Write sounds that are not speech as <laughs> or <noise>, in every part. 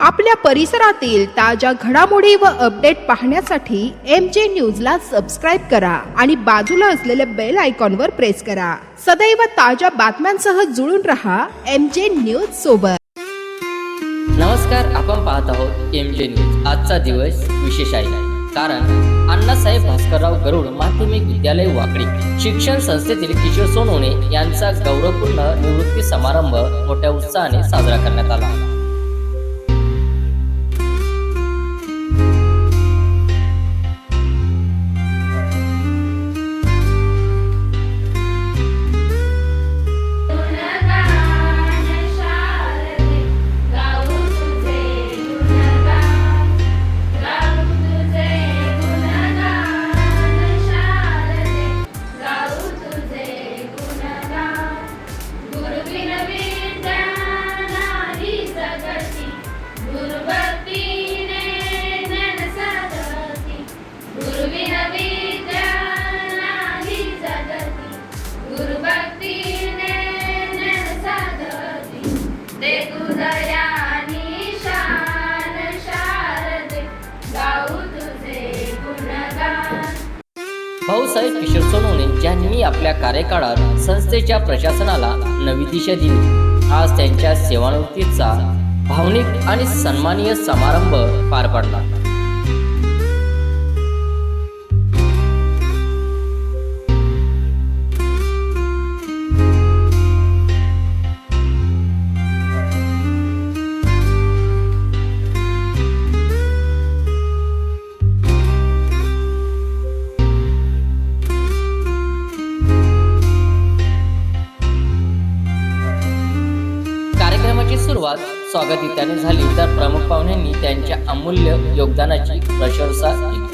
आपल्या परिसरातील ताज्या घडामोडी व अपडेट पाहण्यासाठी एम जे न्यूजला सबस्क्राईब करा आणि बाजूला असलेल्या बेल आयकॉनवर प्रेस करा. सदैव ताज्या बातम्यांसह जुळून रहा एम जे न्यूज सोबत. नमस्कार आपण पाहत आहोत एम जे न्यूज आजचा दिवस विशेष आहे. कारण अण्णासाहेब भास्करराव गरुड माध्यमिक विद्यालय वाकडी शिक्षण संस्थेतील किशोर सोनवणे यांचा गौरवपूर्ण निवृत्ती समारंभ मोठ्या उत्साहाने साजरा करण्यात आला. सोनवणे ज्यांनी आपल्या कार्यकाळात संस्थेच्या प्रशासनाला नवी दिशा दिली. आज त्यांच्या सेवानिवृत्तीचा भावनिक आणि सन्मानीय समारंभ पार पडला. स्वागतित्याने झाली. तर प्रमुख पाहुण्यांनी त्यांच्या अमूल्य योगदानाची प्रशंसा केली.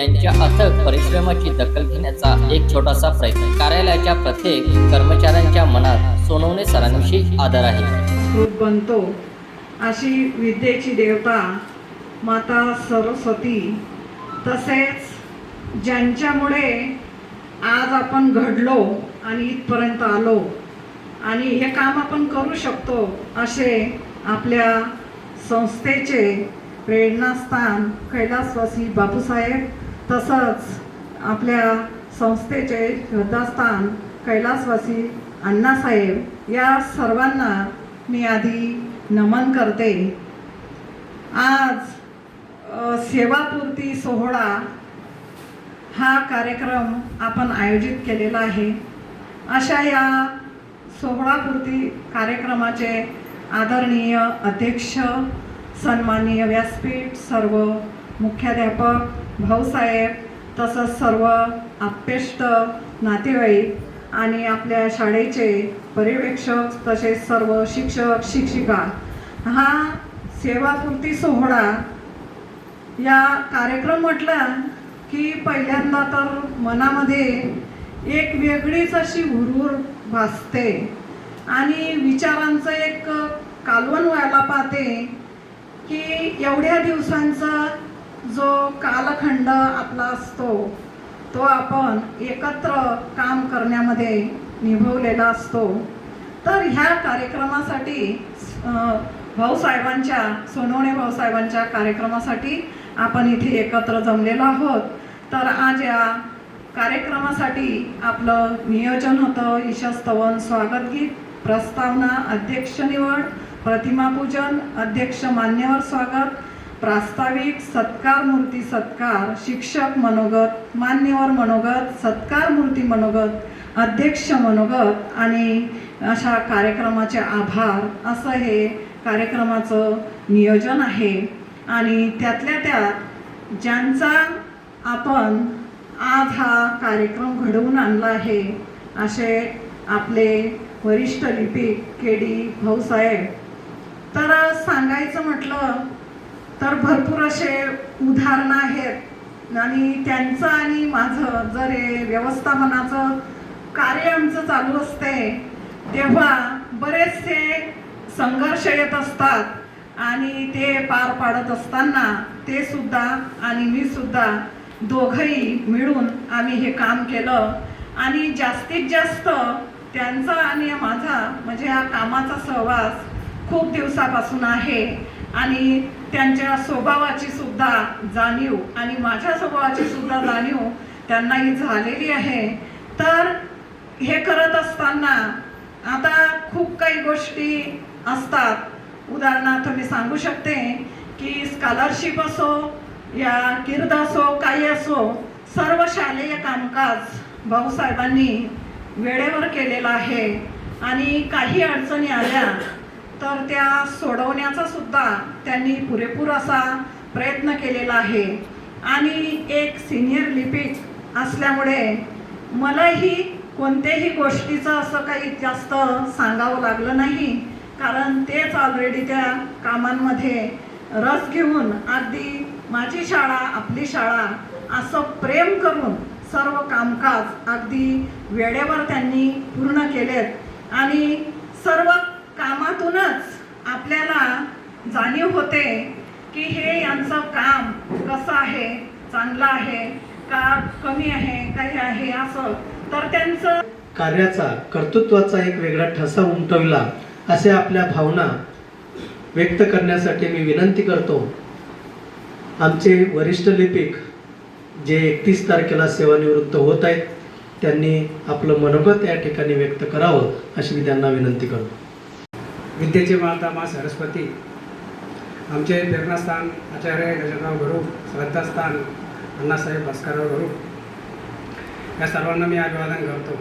त्यांच्या अथक परिश्रमाची दखल घेण्याचा एक छोटासा प्रयत्न. कार्यालयाच्या प्रत्येक कर्मचाऱ्यांच्या मनात सोनवणे सरांविषयी आदर आहे. रूप बनतो. अशी विद्येची देवता माता सरस्वती तसेच ज्यांच्यामुळे आज आपण घडलो आणि इथपर्यंत आलो आणि हे काम आपण करू शकतो असे आपल्या संस्थेचे प्रेरणास्थान कैलासवासी बापूसाहेब तसंच आपल्या संस्थेचे श्रद्धास्थान कैलासवासी अण्णासाहेब या सर्वांना मी आधी नमन करते. आज सेवापूर्ती सोहळा हा कार्यक्रम आपण आयोजित केलेला आहे. अशा या सोहळापूर्ती कार्यक्रमाचे आदरणीय अध्यक्ष सन्माननीय व्यासपीठ सर्व मुख्याध्यापक भाऊसाहेब तसंच सर्व आप्तेष्ट नातेवाईक आणि आपल्या शाळेचे पर्यवेक्षक तसेच सर्व शिक्षक शिक्षिका हा सेवापूर्ती सोहळा या कार्यक्रम म्हटला की पहिल्यांदा तर मनामध्ये एक वेगळीच अशी हुरहुर भासते आणि विचारांचं एक कालवण व्हायला पाहते की एवढ्या दिवसांचा जो कालखंड आपला असतो तो आपण एकत्र काम करण्यामध्ये निभवलेला असतो. तर ह्या कार्यक्रमासाठी भाऊसाहेबांच्या सोनवणे भाऊसाहेबांच्या कार्यक्रमासाठी आपण इथे एकत्र जमलेलो आहोत. तर आज या कार्यक्रमासाठी आपलं नियोजन होतं. ईशस्तवन स्वागत गीत प्रस्तावना अध्यक्ष निवड प्रतिमापूजन अध्यक्ष मान्यवर स्वागत प्रास्ताविक सत्कार मूर्ती सत्कार शिक्षक मनोगत मान्यवर मनोगत सत्कार मूर्ती मनोगत अध्यक्ष मनोगत आणि अशा कार्यक्रमाचे आभार. असं हे कार्यक्रमाचं नियोजन आहे. आणि त्यातल्या त्यात ज्यांचा आपण आज हा कार्यक्रम घडवून आणला आहे असे आपले वरिष्ठ लिपिक के डी भाऊसाहेब. तर सांगायचं म्हटलं तर भरपूर असे उदाहरणं आहेत. आणि त्यांचं आणि माझं जर हे व्यवस्थापनाचं कार्य आमचं चालू असते तेव्हा बरेचसे संघर्ष येत असतात आणि ते पार पाडत असताना ते सुद्धा आणि मी सुद्धा दोघंही मिळून आम्ही हे काम केलं. आणि जास्तीत जास्त त्यांचा आणि माझा म्हणजे हा कामाचा सहवास खूप दिवसापासून आहे. आणि त्यांच्या स्वभावाची सुद्धा जाणीव आणि माझ्या स्वभावाची सुद्धा जाणीव त्यांनाही झालेली आहे. तर हे करत असताना आता खूप काही गोष्टी असतात. उदाहरणार्थ मी सांगू शकते की स्कॉलरशिप असो या किर्द असो काही असो सर्व शालेय कामकाज भाऊसाहेबांनी वेळेवर केलेलं आहे. आणि काही अडचणी आल्या तर त्या सोडवण्याचा सुद्धा त्यांनी पुरेपूर असा प्रयत्न केलेला आहे. आणि एक सिनियर लिपिक असल्यामुळे मलाही कोणत्याही गोष्टीचं असं काही जास्त सांगावं लागलं नाही. कारण तेच ऑलरेडी त्या कामांमध्ये रस घेऊन अगदी माझी शाळा आपली शाळा असं प्रेम करून सर्व कामकाज अगदी वेळेवर त्यांनी पूर्ण केलेत. आणि सर्व कामातूनच आपल्याला जाणीव होते की हे यांचं काम कसं आहे चांगलं आहे का कमी आहे काही आहे असं. तर त्यांचं कार्याचा कर्तृत्वाचा एक वेगळा ठसा उमटविला अशा आपल्या भावना व्यक्त करण्यासाठी मी विनंती करतो. आमचे वरिष्ठ लिपिक जे एकतीस तारखेला सेवानिवृत्त होत आहेत त्यांनी आपलं मनोगत या ठिकाणी व्यक्त करावं अशी मी त्यांना विनंती करतो. विद्येचे माता मा सरस्वती आमचे प्रेरणास्थान आचार्य गजानराव गुरु श्रद्धास्थान अण्णासाहेब भास्करराव गुरु. या सर्वांना मी अभिवादन करतो.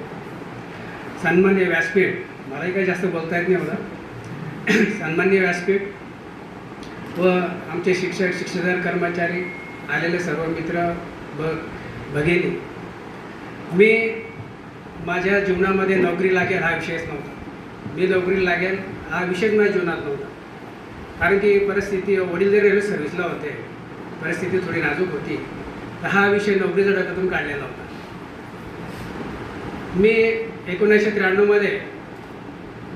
सन्मान्य व्यासपीठ मलाही काही जास्त बोलता येत नाही एवढं. सन्मान्य व्यासपीठ व आमचे शिक्षक शिक्षण कर्मचारी आलेले सर्व मित्र ब भगिनी. मी माझ्या जीवनामध्ये नोकरी लागेल हा विषयच नव्हता. मी नोकरी लागेल हा विषय माझ्या जीवनात नव्हता. कारण की परिस्थिती वडील जरी रेल्वे सर्व्हिसला होते परिस्थिती थोडी नाजूक होती तर हा विषय नोकरीच्या डोक्यातून काढलेला होता. मी एकोणीसशे त्र्याण्णवमध्ये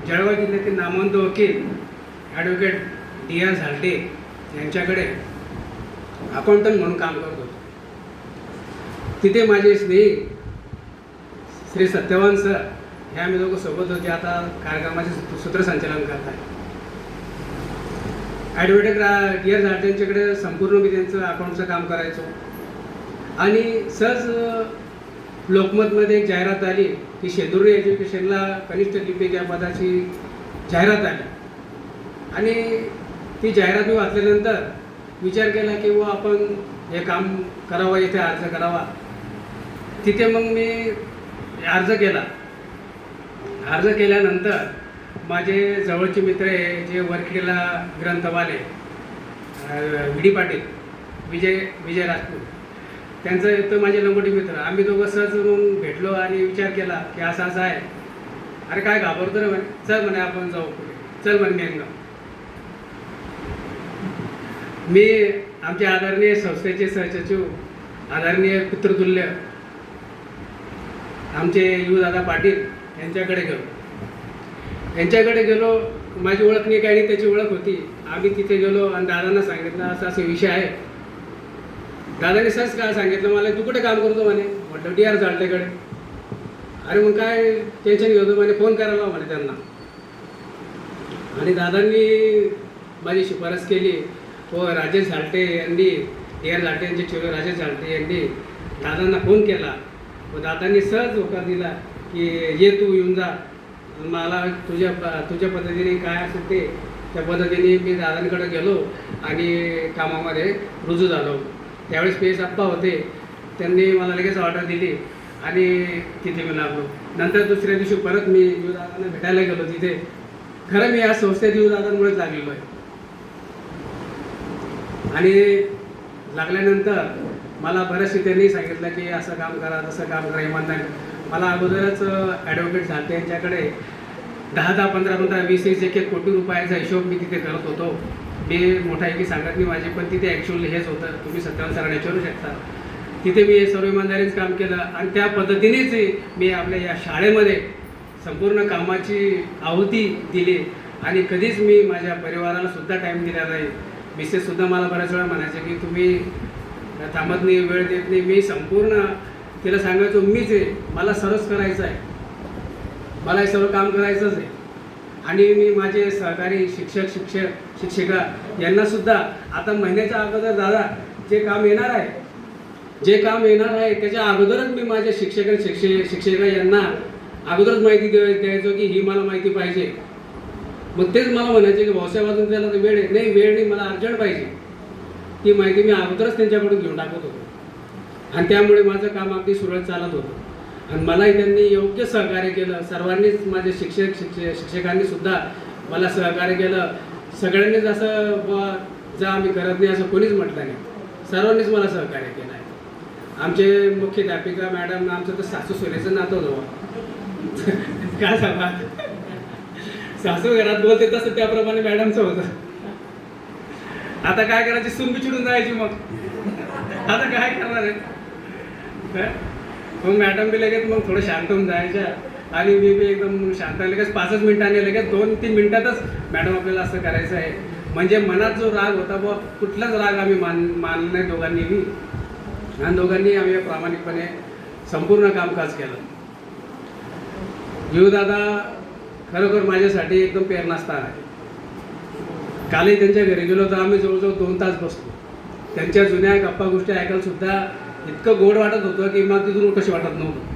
जळगाव जिल्ह्यातील नामवंत वकील ॲडव्होकेट डी आर झालटे यांच्याकडे अकाउंटंट म्हणून काम करत होतो. तिथे माझे स्नेही श्री सत्यवान सर हे आम्ही दोघं सोबत होते आता कार्यक्रमाचे सूत्रसंचालन करत आहे ॲडव्होकेट रा टी आर झालटे संपूर्ण मी त्यांचं अकाउंटचं काम करायचो. आणि सहज लोकमतमध्ये एक जाहिरात आली की शेंदुरी एज्युकेशनला कनिष्ठ लिपिक या पदाची जाहिरात आली. आणि ती जाहिरात मी वाचल्यानंतर विचार केला की व आपण हे काम करावं इथे अर्ज करावा. तिथे मग मी अर्ज केला. अर्ज केल्यानंतर माझे जवळचे मित्र आहे जे वरखेडला ग्रंथवाले व्ही डी पाटील विजय विजय राजपूत त्यांचं तो माझे लंगोटी मित्र. आम्ही दोघं सहज म्हणून भेटलो आणि विचार केला की असा असं आहे. अरे काय घाबरतो रे म्हणे. चल म्हणे आपण जाऊ पुढे. चल म्हणे मेनगाव मी आमचे आदरणीय संस्थेचे सहसचिव आदरणीय पितृतुल्य आमचे यू दादा पाटील यांच्याकडे गेलो. यांच्याकडे गेलो माझी ओळख नाही काही नाही त्याची ओळख होती. आम्ही तिथे गेलो आणि दादांना सांगितलं असा असे विषय आहे. दादाने सहज काय सांगितलं मला तू कुठे काम करतो? म्हणे. म्हटलं डी आर झालटेकडे अरे मग काय टेन्शन घेतो म्हणे फोन करायला म्हणे त्यांना. आणि दादांनी माझी शिफारस केली. व राजेश झालटे यांनी डी आर झालटे यांचे चिरो राजेश झालटे यांनी. दादांना फोन केला. व दादांनी सहज होकार दिला. की ये तू येऊन जा. मला तुझ्या प- तुझ्या पद्धतीने काय असेल ते त्या पद्धतीने मी दादांकडे गेलो आणि कामामध्ये रुजू झालो. त्यावेळेस पेस एस आप्पा होते. त्यांनी मला लगेच ऑर्डर दिली आणि तिथे मी लागलो. नंतर दुसऱ्या दिवशी परत मी जीवदादांना भेटायला गेलो तिथे. खरं मी या संस्थेत जीवदादांमुळेच लागलेलो आहे. आणि लागल्यानंतर मला बऱ्याचशी त्यांनी सांगितलं की असं काम करा तसं काम करा इमानदारी मला अगोदरच ॲडव्होकेट झालते यांच्याकडे दहा दहा पंधरा पंधरा वीस वीस एक एक कोटी रुपयाचा हिशोब मी तिथे करत होतो. मी मोठा एकी सांगत नाही माझी पण तिथे ॲक्च्युअली हेच होतं. तुम्ही सत्यावन सरांना विचारू शकता. तिथे मी सर्व इमानदारीच काम केलं आणि त्या पद्धतीनेच मी आपल्या या शाळेमध्ये संपूर्ण कामाची आहुती दिली. आणि कधीच मी माझ्या परिवाराला सुद्धा टाईम दिला नाही. मिसेससुद्धा मला बऱ्याच वेळा म्हणायचे की तुम्ही थांबत नाही वेळ देत नाही. मी संपूर्ण तिला सांगायचो मीच आहे मला सर्वच करायचं आहे. मला हे सर्व काम करायचंच आहे. आणि मी माझे सहकारी शिक्षक शिक्षक शिक्षिका यांनासुद्धा आता महिन्याच्या अगोदर दादा जे काम येणार आहे जे काम येणार आहे त्याच्या अगोदरच मी माझ्या शिक्षक शिक्षक शिक्षिका यांना अगोदरच माहिती द्यायचो की ही मला माहिती पाहिजे. मग तेच मला म्हणायचे की भाऊसाहेब अजून त्याला तर वेळ आहे. नाही वेळ नाही मला अर्जंट पाहिजे. ती माहिती मी अगोदरच त्यांच्याकडून घेऊन टाकत होतो. आणि त्यामुळे माझं काम अगदी सुरळीत चालत होतं. आणि मलाही त्यांनी योग्य सहकार्य केलं. सर्वांनीच माझे शिक्षक शिक्षक शिक्षकांनी सुद्धा मला सहकार्य केलं. सगळ्यांनीच असं ब जा आम्ही करत नाही असं कोणीच म्हटलं नाही. सर्वांनीच मला सहकार्य केलं. आहे आमचे मुख्याध्यापिका मॅडम आमचं तर सासू सोनेचं नातं होतं <laughs> काय सांगा? सासू घरात बोलते तसं त्याप्रमाणे मॅडमचं होतं. आता काय करायची? सून बिछडून जायची मग. आता काय करणार आहे? मग मॅडम बी लगेच मग थोडं शांत होऊन जायच्या. आणि मी बी एकदम शांत लगेच पाचच मिनिटांनी लगेच दोन तीन मिनिटातच मॅडम आपल्याला असं करायचं आहे. म्हणजे मनात जो राग होता बुवा कुठलाच राग आम्ही मान मानला नाही दोघांनी बी. आणि दोघांनी आम्ही प्रामाणिकपणे संपूर्ण कामकाज केलं. दादा खरोखर माझ्यासाठी एकदम प्रेरणास्थान आहे. कालही त्यांच्या घरी गेलो तर आम्ही जवळजवळ दोन तास बसलो. त्यांच्या जुन्या गप्पा गोष्टी ऐकायला सुद्धा इतकं गोड वाटत होतं की मग तिथून कशी वाटत नव्हतं.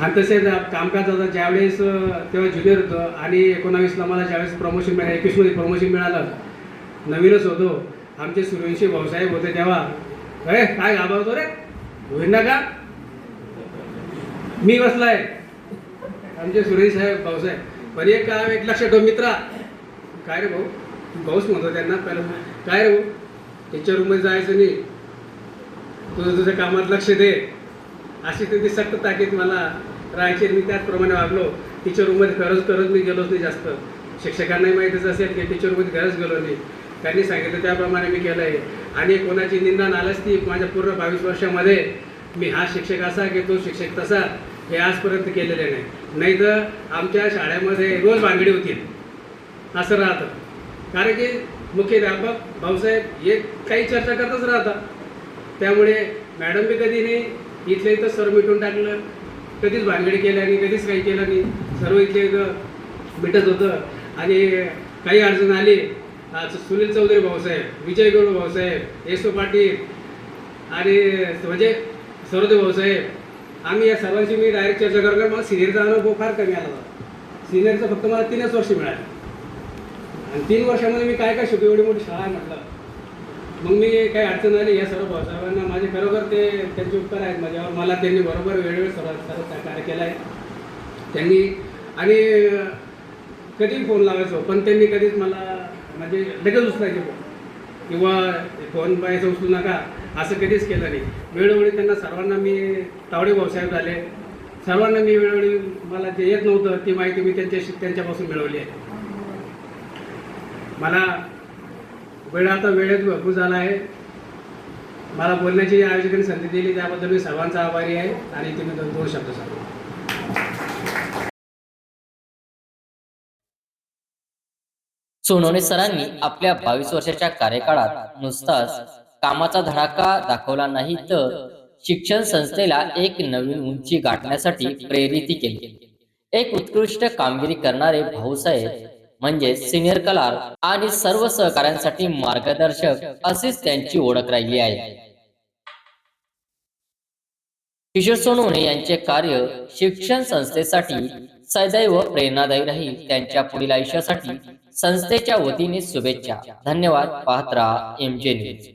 आणि तसेच कामकाज आता ज्यावेळेस तेव्हा ज्युनियर होतं आणि एकोणावीसला मला ज्यावेळेस प्रमोशन मिळालं एकवीसमध्ये प्रमोशन मिळालं नवीनच होतो. आमचे सूर्यवंशी भाऊसाहेब होते तेव्हा. अरे काय घाबरतो रे? होईल ना का? मी बसलाय. आमचे सुरेश साहेब भाऊसाहेब. पण एक काम एक लक्ष ठेव मित्रा. काय रे भाऊ? भाऊच म्हणतो त्यांना. पहिलं काय रे भाऊ? त्यांच्या रूममध्ये जायचं नाही. तुझं तुझ्या कामात लक्ष दे. अशी त्यांची सक्त ताकीद मला राहायची मी त्याचप्रमाणे वागलो. टीचर रूममध्ये खरंच करत मी गेलोच नाही जास्त. शिक्षकांनाही माहितीच असेल की टीचर रूममध्ये खरंच गेलो नाही. त्यांनी सांगितलं त्याप्रमाणे मी केलं आहे आणि कोणाची निंदा ती माझ्या पूर्ण बावीस वर्षामध्ये मी हा शिक्षक असा की तो शिक्षक तसा हे आजपर्यंत केलेले नाही. नाही तर आमच्या शाळेमध्ये रोज भांगडी होती असं राहतं. कारण की मुख्याध्यापक भाऊसाहेब हे काही चर्चा करतच राहतात त्यामुळे मॅडम बी कधी नाही इथलं इथं सर मिटून टाकलं कधीच भानगडी केल्या नाही कधीच काही केलं नाही. सर्व इथले इथं मिटत होतं. आणि काही अडचण आली आज सुनील चौधरी भाऊसाहेब विजय गौड भाऊसाहेब येसो पाटील आणि म्हणजे सरोदे भाऊसाहेब आम्ही या सर्वांशी मी डायरेक्ट चर्चा करणार मला सिनियरचा अनुभव फार कमी आला होता. सिनियरचं फक्त मला तीनच वर्ष मिळालं. आणि तीन वर्षामध्ये मी काय काय शिकू एवढी मोठी शाळा आहे म्हटलं. मग मी काही अडचण आली या सर्व भाऊसाहेबांना माझे खरोखर ते त्यांचे उपकार आहेत माझ्यावर. मला त्यांनी बरोबर वेळोवेळी सर्व सर्व सहकार्य केला आहे त्यांनी आणि कधीही फोन लावायचो पण त्यांनी कधीच मला म्हणजे लगेच उचलायचे फोन. किंवा फोन पाहायचं उचलू नका असं कधीच केलं नाही. वेळोवेळी त्यांना सर्वांना मी तावडे भाऊसाहेब झाले. सर्वांना मी वेळोवेळी मला जे येत नव्हतं ती माहिती मी त्यांच्याशी त्यांच्यापासून मिळवली आहे. मला वेळ आता वेळेत भरपूर झाला आहे. मला बोलण्याची आयोजकांनी संधी दिली त्याबद्दल मी सर्वांचा आभारी आहे आणि तुम्ही दोन दोन शब्द सांगू. सोनवणे सरांनी आपल्या बावीस वर्षाच्या कार्यकाळात नुसताच कामाचा धडाका दाखवला नाही तर शिक्षण संस्थेला एक नवीन उंची गाठण्यासाठी प्रेरित केली. एक उत्कृष्ट कामगिरी करणारे भाऊसाहेब म्हणजे सिनियर कलार आणि सर्व सहकाऱ्यांसाठी मार्गदर्शक अशीच त्यांची ओळख राहिली आहे. किशोर सोनवणे यांचे कार्य शिक्षण संस्थेसाठी सदैव प्रेरणादायी राहील त्यांच्या पुढील आयुष्यासाठी संस्थेच्या वतीने शुभेच्छा. धन्यवाद. पाहत राहा एम जे न्यूज